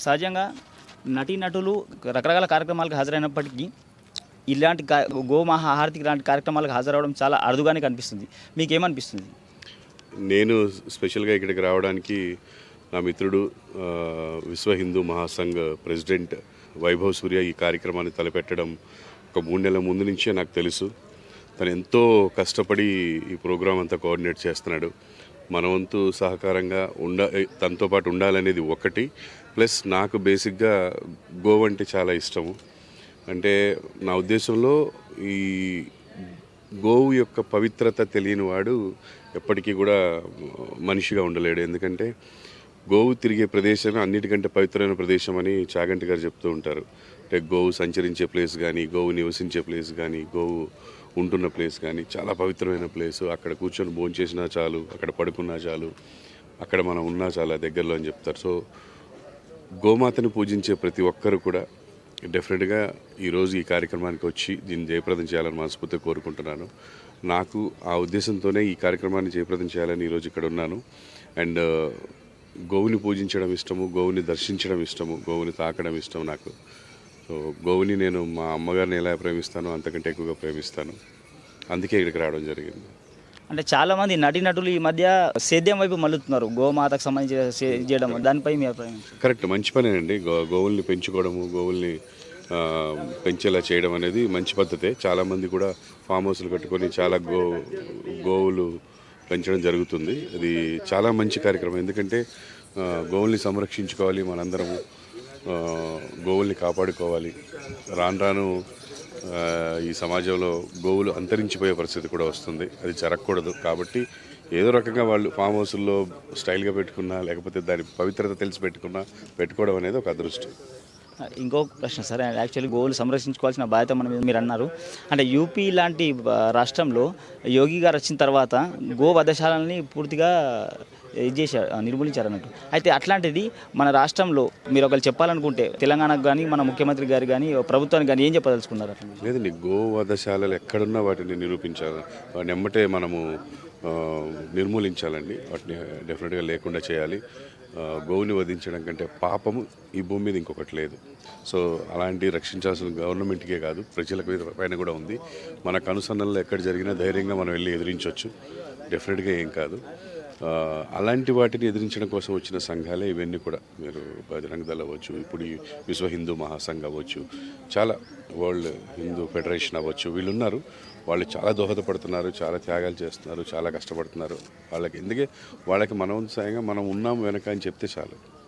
సహజంగా నటీనటులు రకరకాల కార్యక్రమాలకు హాజరైనప్పటికీ ఇలాంటి కా- గోమహా లాంటి కార్యక్రమాలకు హాజరవడం చాలా అరుదుగానే కనిపిస్తుంది. మీకేమనిపిస్తుంది? నేను స్పెషల్గా ఇక్కడికి రావడానికి నా మిత్రుడు విశ్వ హిందూ మహాసంఘ్ ప్రెసిడెంట్ వైభవ్ సూర్య ఈ కార్యక్రమాన్ని తలపెట్టడం ఒక మూడు నెలల ముందు నుంచే నాకు తెలుసు. తను ఎంతో కష్టపడి ఈ ప్రోగ్రాం అంతా కోఆర్డినేట్ చేస్తున్నాడు. మన వంతు సహకారంగా ఉండ తనతో పాటు ఉండాలనేది ఒకటి. ప్లస్ నాకు బేసిక్గా గోవ అంటే చాలా ఇష్టము. అంటే నా ఉద్దేశంలో ఈ గోవు యొక్క పవిత్రత తెలియని వాడు ఎప్పటికీ కూడా మనిషిగా ఉండలేడు. ఎందుకంటే గోవు తిరిగే ప్రదేశం అన్నిటికంటే పవిత్రమైన ప్రదేశం అని చాగంటి గారు చెప్తూ ఉంటారు. అంటే గోవు సంచరించే ప్లేస్ కానీ గోవు నివసించే ప్లేస్ కానీ గోవు ఉంటున్న ప్లేస్ కానీ చాలా పవిత్రమైన ప్లేస్. అక్కడ కూర్చొని భోంచేసినా చాలు అక్కడ పడుకున్నా చాలు అక్కడ మనం ఉన్నా చాలా దగ్గరలో అని చెప్తారు. సో గోమాతను పూజించే ప్రతి ఒక్కరు కూడా డెఫినెట్గా ఈరోజు ఈ కార్యక్రమానికి వచ్చి దీన్ని జయప్రదం చేయాలని మనస్ఫూర్తిగా కోరుకుంటున్నాను. నాకు ఆ ఉద్దేశంతోనే ఈ కార్యక్రమాన్ని జయప్రదం చేయాలని ఈరోజు ఇక్కడ ఉన్నాను. అండ్ గోవుని పూజించడం ఇష్టము గోవుని దర్శించడం ఇష్టము గోవుని తాకడం ఇష్టం నాకు. సో గోవుని నేను మా అమ్మగారిని ఎలా ప్రేమిస్తానో అంతకంటే ఎక్కువగా ప్రేమిస్తాను. అందుకే ఇక్కడికి రావడం జరిగింది. అంటే చాలామంది నటీనటులు ఈ మధ్య సేద్యం వైపు మళ్ళుతున్నారు. గోమాతకు సంబంధించి చేయడం దానిపై మీ అభిప్రాయం? కరెక్ట్ మంచి పనేనండి గో గోవుల్ని పెంచుకోవడము గోవుల్ని పెంచేలా చేయడం అనేది మంచి పద్ధతే. చాలామంది కూడా ఫామ్ హౌస్లు కట్టుకొని చాలా గో గోవులు పెంచడం జరుగుతుంది. అది చాలా మంచి కార్యక్రమం. ఎందుకంటే గోవుల్ని సంరక్షించుకోవాలి మనందరము. గోవుల్ని కాపాడుకోవాలి. రాను రాను ఈ సమాజంలో గోవులు అంతరించిపోయే పరిస్థితి కూడా వస్తుంది. అది జరగకూడదు. కాబట్టి ఏదో రకంగా వాళ్ళు ఫామ్ హౌస్ల్లో స్టైల్గా పెట్టుకున్నా లేకపోతే దాని పవిత్రత తెలిసి పెట్టుకున్నా పెట్టుకోవడం అనేది ఒక అదృష్టం. ఇంకో ప్రశ్న సరే యాక్చువల్లీ గోవులు సంరక్షించుకోవాల్సిన బాధ్యత మన మీద మీరు అన్నారు అంటే యూపీ లాంటి రాష్ట్రంలో యోగి గారు వచ్చిన తర్వాత గో వధశాలని పూర్తిగా ఇది చేశారు నిర్మూలించారు అన్నట్టు. అయితే అట్లాంటిది మన రాష్ట్రంలో మీరు ఒకరు చెప్పాలనుకుంటే తెలంగాణకు కానీ మన ముఖ్యమంత్రి గారు కానీ ప్రభుత్వానికి కానీ ఏం చెప్పదలుచుకున్నారు అట్లా? లేదండి గోవధశాలలు ఎక్కడున్నా వాటిని నిరూపించాలి వాటిని ఎమ్మటే మనము నిర్మూలించాలండి. వాటిని డెఫినెట్గా లేకుండా చేయాలి. గోవుని వధించడం కంటే పాపము ఈ భూమి మీద ఇంకొకటి లేదు. సో అలాంటి రక్షించాల్సిన గవర్నమెంట్కే కాదు ప్రజల మీద పైన కూడా ఉంది. మన కనుసన్నల్లో ఎక్కడ జరిగినా ధైర్యంగా మనం వెళ్ళి ఎదిరించవచ్చు డెఫినెట్గా ఏం కాదు. అలాంటి వాటిని ఎదిరించడం కోసం వచ్చిన సంఘాలే ఇవన్నీ కూడా. మీరు బజరంగ దళ అవ్వచ్చు ఇప్పుడు ఈ విశ్వ హిందూ మహాసంఘ్ అవ్వచ్చు చాలా వరల్డ్ హిందూ ఫెడరేషన్ అవ్వచ్చు వీళ్ళు ఉన్నారు వాళ్ళు చాలా దోహదపడుతున్నారు చాలా త్యాగాలు చేస్తున్నారు చాలా కష్టపడుతున్నారు. వాళ్ళకి ఎందుకే? వాళ్ళకి మనం సాయంగా మనం ఉన్నాం వెనక అని చెప్తే చాలు.